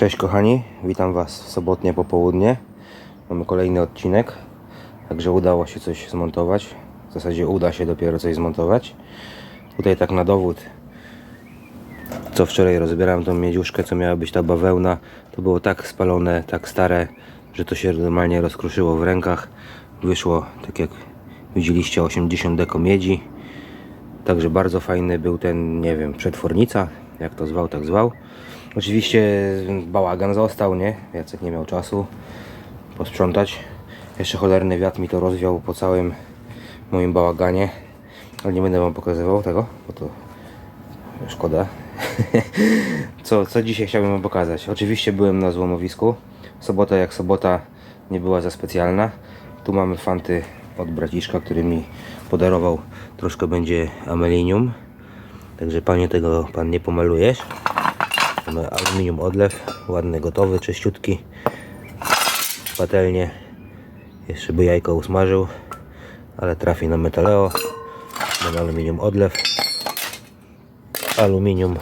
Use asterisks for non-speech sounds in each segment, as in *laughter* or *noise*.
Cześć kochani, witam Was w sobotnie popołudnie. Mamy kolejny odcinek, także udało się coś zmontować. W zasadzie uda się dopiero coś zmontować. Tutaj tak na dowód, co wczoraj rozbierałem tą miedziuszkę, co miała być ta bawełna, to było tak spalone, tak stare, że to się normalnie rozkruszyło w rękach. Wyszło, tak jak widzieliście, 80 deko miedzi. Także bardzo fajny był ten, nie wiem, przetwornica, jak to zwał, tak zwał. Oczywiście bałagan został, nie? Jacek nie miał czasu posprzątać. Jeszcze cholerny wiatr mi to rozwiał po całym moim bałaganie. Ale nie będę wam pokazywał tego, bo to szkoda. *laughs* co, co dzisiaj chciałbym wam pokazać? Oczywiście byłem na złomowisku. Sobota jak sobota nie była za specjalna. Tu mamy fanty od braciszka, który mi podarował. Troszkę będzie amelinium. Także panie tego pan nie pomalujesz. Mamy aluminium odlew, ładny, gotowy, czyściutki. Patelnie. Jeszcze by jajko usmażył, ale trafi na metaleo. Mamy aluminium odlew. Aluminium,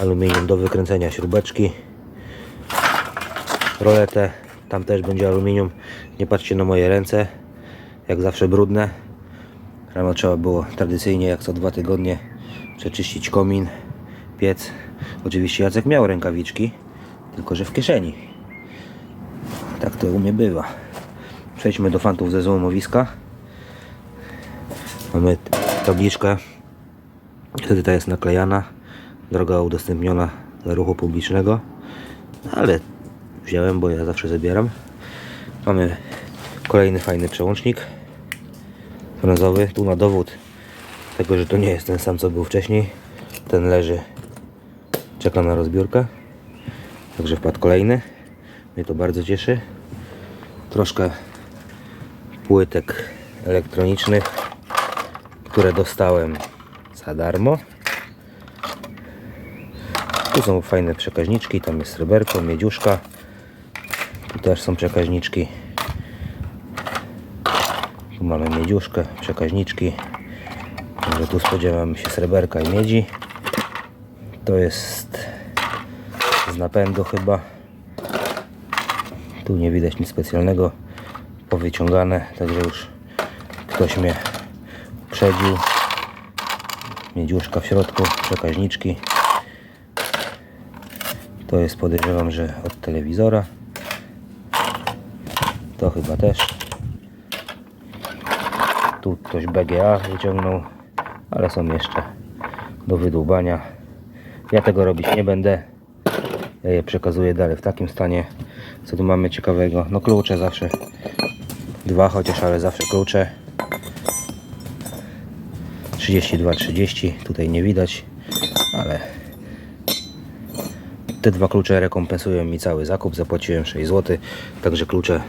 aluminium do wykręcenia śrubeczki. Roletę, tam też będzie aluminium. Nie patrzcie na moje ręce, jak zawsze brudne. Rano trzeba było tradycyjnie, jak co dwa tygodnie, przeczyścić komin, piec. Oczywiście Jacek miał rękawiczki, tylko że w kieszeni. Tak to u mnie bywa. Przejdźmy do fantów ze złomowiska. Mamy tabliczkę. Wtedy ta jest naklejana. Droga udostępniona dla ruchu publicznego. Ale wziąłem, bo ja zawsze zabieram. Mamy kolejny fajny przełącznik brązowy. Tu na dowód tego, że to nie jest ten sam, co był wcześniej. Ten leży, czeka na rozbiórkę. Także wpadł kolejny. Mnie to bardzo cieszy. Troszkę płytek elektronicznych, które dostałem za darmo. Tu są fajne przekaźniczki, tam jest sreberko, miedziuszka. Tu też są przekaźniczki. Tu mamy miedziuszkę, przekaźniczki. Także tu spodziewamy się sreberka i miedzi. To jest z napędu chyba. Tu nie widać nic specjalnego. Powyciągane, także już ktoś mnie uprzedził. Miedziuszka w środku, przekaźniczki. To jest podejrzewam, że od telewizora. To chyba też. Tu ktoś BGA wyciągnął, ale są jeszcze do wydłubania. Ja tego robić nie będę. Ja je przekazuję dalej w takim stanie. Co tu mamy ciekawego? No klucze zawsze. Dwa chociaż, ale zawsze klucze. 32, 30. Tutaj nie widać, ale te dwa klucze rekompensują mi cały zakup. Zapłaciłem 6 zł, także klucze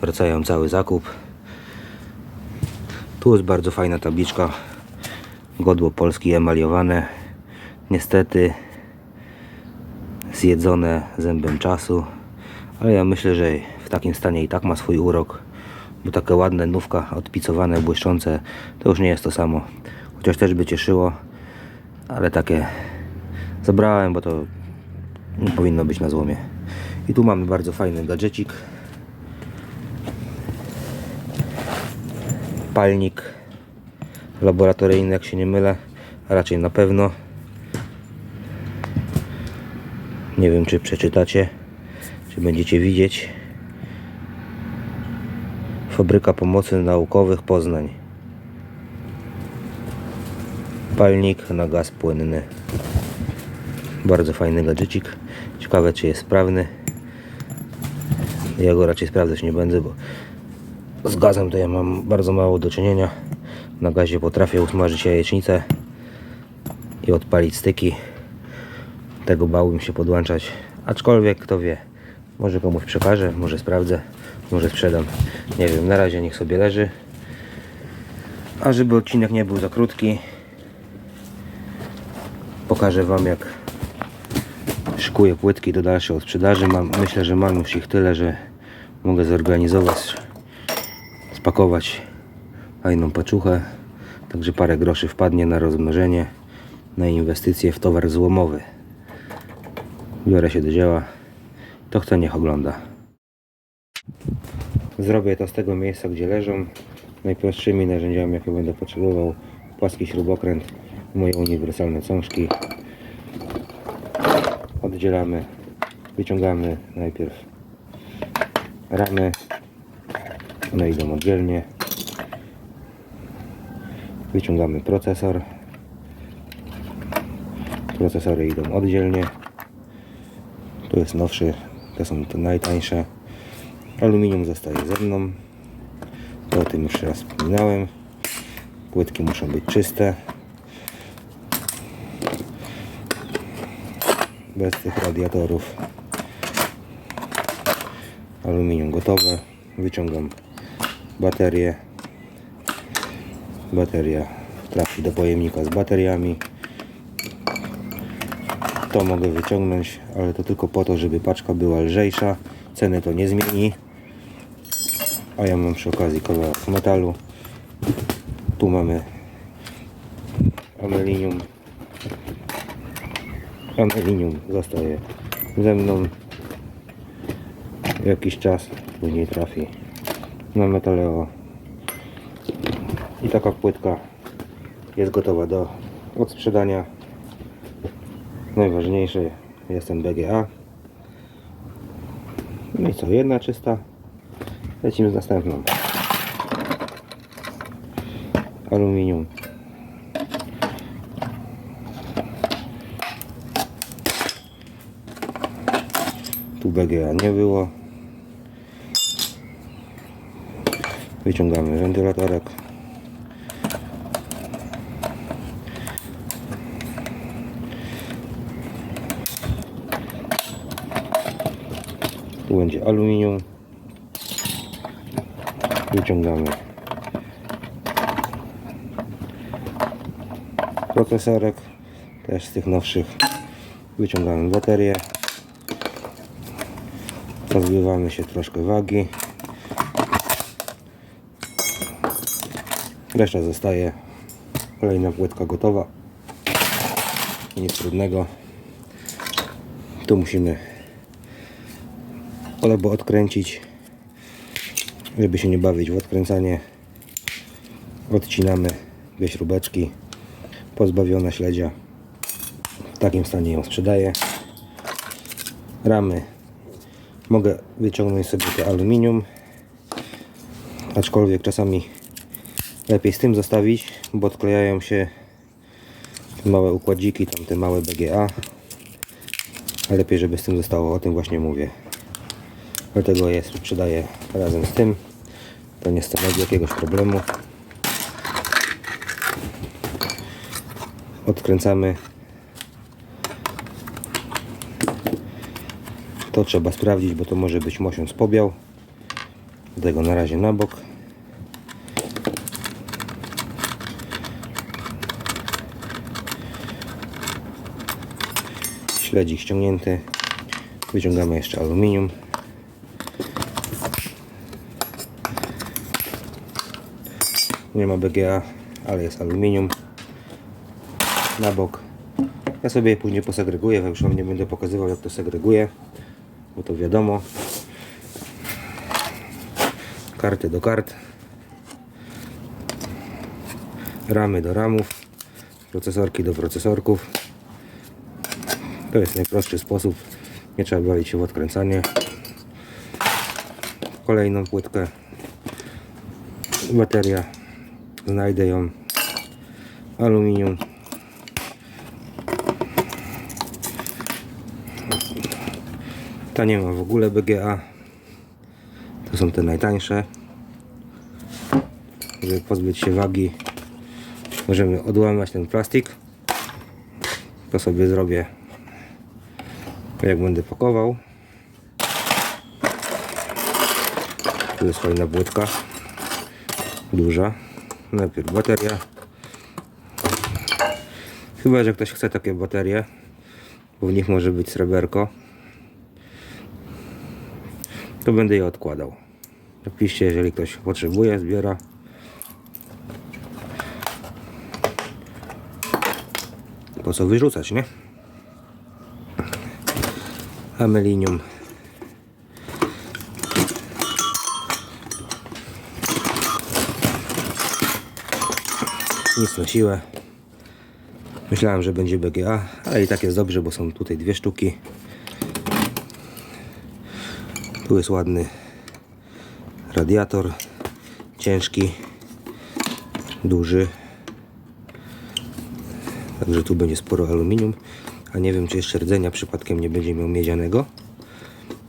wracają cały zakup. Tu jest bardzo fajna tabliczka. Godło polskie emaliowane. Niestety zjedzone zębem czasu. Ale ja myślę, że w takim stanie i tak ma swój urok. Bo takie ładne nówka, odpicowane, błyszczące, to już nie jest to samo. Chociaż też by cieszyło, ale takie zabrałem, bo to nie powinno być na złomie. I tu mamy bardzo fajny gadżecik. Palnik laboratoryjny, jak się nie mylę, a raczej na pewno. Nie wiem, czy przeczytacie, czy będziecie widzieć. Fabryka Pomocy Naukowych Poznań. Palnik na gaz płynny. Bardzo fajny gadżecik. Ciekawe, czy jest sprawny. Ja go raczej sprawdzać nie będę, bo z gazem to ja mam bardzo mało do czynienia. Na gazie potrafię usmażyć jajecznicę i odpalić styki. Tego bałbym się podłączać. Aczkolwiek kto wie, może komuś przekażę, może sprawdzę, może sprzedam. Nie wiem, na razie niech sobie leży. A żeby odcinek nie był za krótki, pokażę Wam jak szykuję płytki do dalszej sprzedaży. Mam, myślę, że mam już ich tyle, że mogę zorganizować, spakować fajną paczuchę. Także parę groszy wpadnie na rozmnożenie, na inwestycje w towar złomowy. Biorę się do dzieła To chce niech ogląda. Zrobię to z tego miejsca, gdzie leżą. Najprostszymi narzędziami, jakie będę potrzebował. Płaski śrubokręt, moje uniwersalne cążki. Oddzielamy, wyciągamy najpierw ramy. One idą oddzielnie. Wyciągamy procesor. Procesory idą oddzielnie. Jest nowszy, te są te najtańsze. Aluminium zostaje ze mną. To o tym już raz wspominałem. Płytki muszą być czyste. Bez tych radiatorów. Aluminium gotowe. Wyciągam baterię. Bateria trafi do pojemnika z bateriami. To mogę wyciągnąć, ale to tylko po to, żeby paczka była lżejsza. Ceny to nie zmieni. A ja mam przy okazji kawałek metalu. Tu mamy amelinium. Amelinium zostaje ze mną jakiś czas, później trafi na metaleo. I taka płytka jest gotowa do odsprzedania. Najważniejsze jest ten BGA. No i co, jedna czysta. Lecimy z następną. Aluminium. Tu BGA nie było. Wyciągamy wentylatorek. Będzie aluminium. Wyciągamy procesorek. Też z tych nowszych wyciągamy baterię. Pozbywamy się troszkę wagi. Reszta zostaje. Kolejna płytka gotowa. Nic trudnego. Tu musimy albo odkręcić, żeby się nie bawić w odkręcanie. Odcinamy dwie śrubeczki. Pozbawiona śledzia. W takim stanie ją sprzedaję. Ramy. Mogę wyciągnąć sobie te aluminium. Aczkolwiek czasami lepiej z tym zostawić, bo odklejają się małe układziki, tam te małe BGA. Lepiej, żeby z tym zostało, o tym właśnie mówię. Dlatego je sprzedaję razem z tym. To nie stanowi jakiegoś problemu. Odkręcamy. To trzeba sprawdzić, bo to może być mosiąc pobiał. Tego na razie na bok. Śledzik ściągnięty. Wyciągamy jeszcze aluminium. Nie ma BGA, ale jest aluminium. Na bok. Ja sobie je później posegreguję, już wam nie będę pokazywał jak to segreguję, bo to wiadomo. Karty do kart. Ramy do ramów. Procesorki do procesorków. To jest najprostszy sposób. Nie trzeba bawić się w odkręcanie. Kolejną płytkę. Bateria. Znajdę ją. Aluminium. Ta nie ma w ogóle BGA. To są te najtańsze. Żeby pozbyć się wagi, możemy odłamać ten plastik. To sobie zrobię jak będę pakował. Tu jest fajna płytka. Duża. Najpierw bateria. Chyba, że ktoś chce takie baterie, bo w nich może być sreberko. To będę je odkładał. Napiszcie, jeżeli ktoś potrzebuje, zbiera. Po co wyrzucać, nie? Amelinium Nic na siłę. Myślałem, że będzie BGA, ale i tak jest dobrze, bo są tutaj dwie sztuki. Tu jest ładny radiator, ciężki, duży. Także tu będzie sporo aluminium, a nie wiem czy jeszcze rdzenia przypadkiem nie będzie miał miedzianego.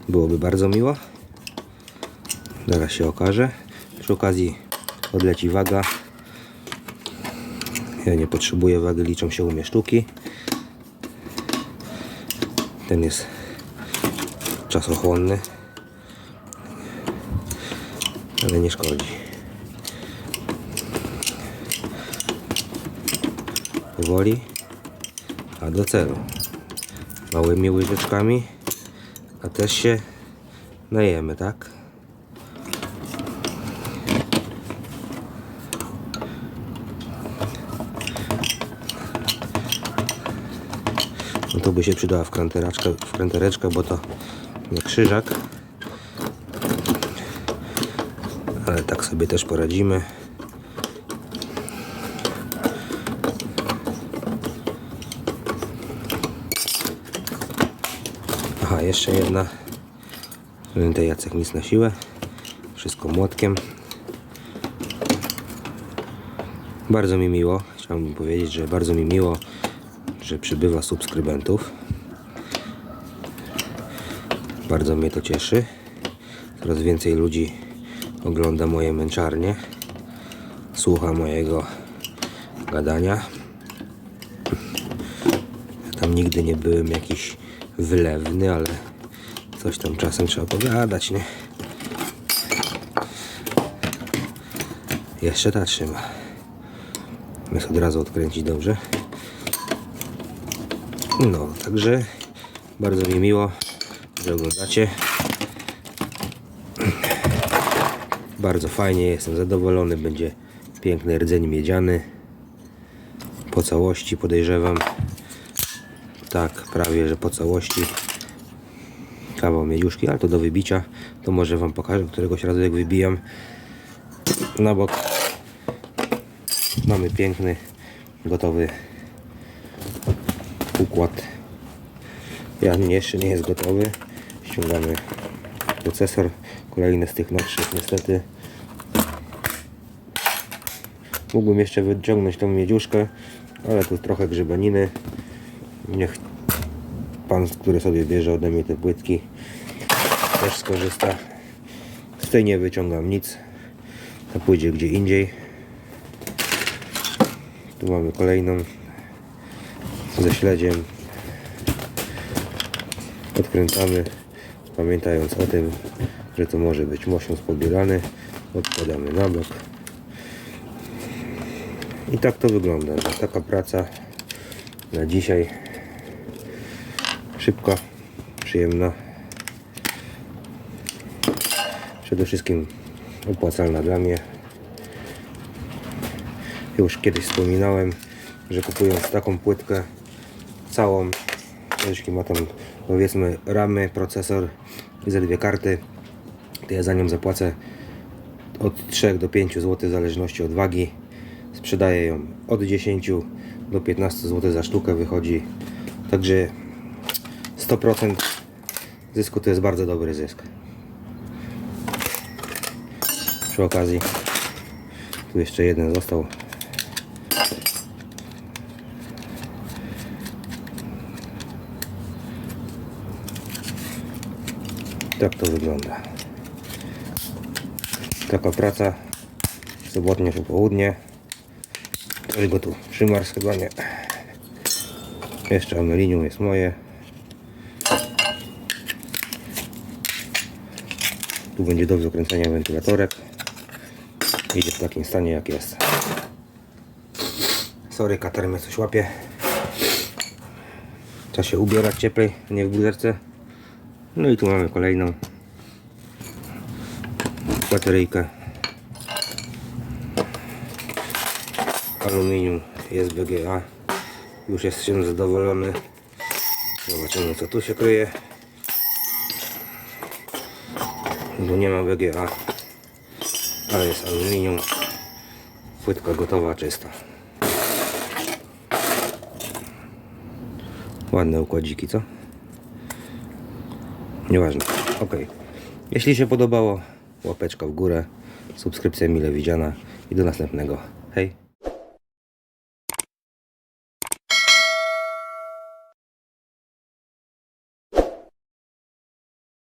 Byłoby bardzo miło. Zaraz się okaże. Przy okazji odleci waga. Ja nie potrzebuję wagi, liczą się u mnie sztuki. Ten jest czasochłonny, ale nie szkodzi. Powoli, a do celu. Małymi łyżeczkami, a też się najemy, tak? No to by się przydała wkręteraczka, wkrętereczka, bo to nie krzyżak. Ale tak sobie też poradzimy. Aha, jeszcze jedna. Tutaj Jacek nic na siłę. Wszystko młotkiem. Bardzo mi miło. Chciałbym powiedzieć, że bardzo mi miło, że przybywa subskrybentów. Bardzo mnie to cieszy. Coraz więcej ludzi ogląda moje męczarnie. Słucha mojego gadania. Ja tam nigdy nie byłem jakiś wylewny, ale coś tam czasem trzeba pogadać, nie? Jeszcze ta trzyma. Jest od razu odkręcić dobrze. No, także bardzo mi miło, że oglądacie. Bardzo fajnie, jestem zadowolony. Będzie piękny rdzeń miedziany. Po całości podejrzewam. Tak, prawie że po całości. Kawał miedziuszki, ale to do wybicia. To może Wam pokażę któregoś razu jak wybijam. Na bok mamy piękny, gotowy układ. Ja nie, jeszcze nie jest gotowy. Ściągamy procesor. Kolejny z tych nowszych niestety. Mógłbym jeszcze wyciągnąć tą miedziuszkę, ale tu trochę grzebaniny. Niech pan, który sobie bierze ode mnie te płytki, też skorzysta. Z tej nie wyciągam nic. To pójdzie gdzie indziej. Tu mamy kolejną ze śledziem. Odkręcamy, pamiętając o tym, że to może być mosiąc pobierany. Odkładamy na bok. I tak to wygląda. że Taka praca na dzisiaj. Szybka, przyjemna. Przede wszystkim opłacalna dla mnie. Już kiedyś wspominałem, że kupując taką płytkę całą, jeśli ma tam powiedzmy ramy, procesor i ze dwie karty, to ja za nią zapłacę od 3 do 5 zł w zależności od wagi. Sprzedaję ją od 10 do 15 zł za sztukę wychodzi. Także 100% zysku to jest bardzo dobry zysk. Przy okazji tu jeszcze jeden został. Tak to wygląda. Taka praca. Sobotnie popołudnie. Ktoś go tu przymarzł chyba nie. Jeszcze amelinium jest moje. Tu będzie do zakręcenia wentylatorek. Idzie w takim stanie jak jest. Sorry, katar coś łapie. Trzeba się ubierać cieplej, nie w buderce. No i tu mamy kolejną bateryjkę. Aluminium jest BGA. Już jestem zadowolony. Zobaczymy co tu się kryje. Tu nie ma BGA, ale jest aluminium. Płytka gotowa, czysta. Ładne układziki, co? Nieważne. Ok. Jeśli się podobało, łapeczka w górę, subskrypcja mile widziana i do następnego.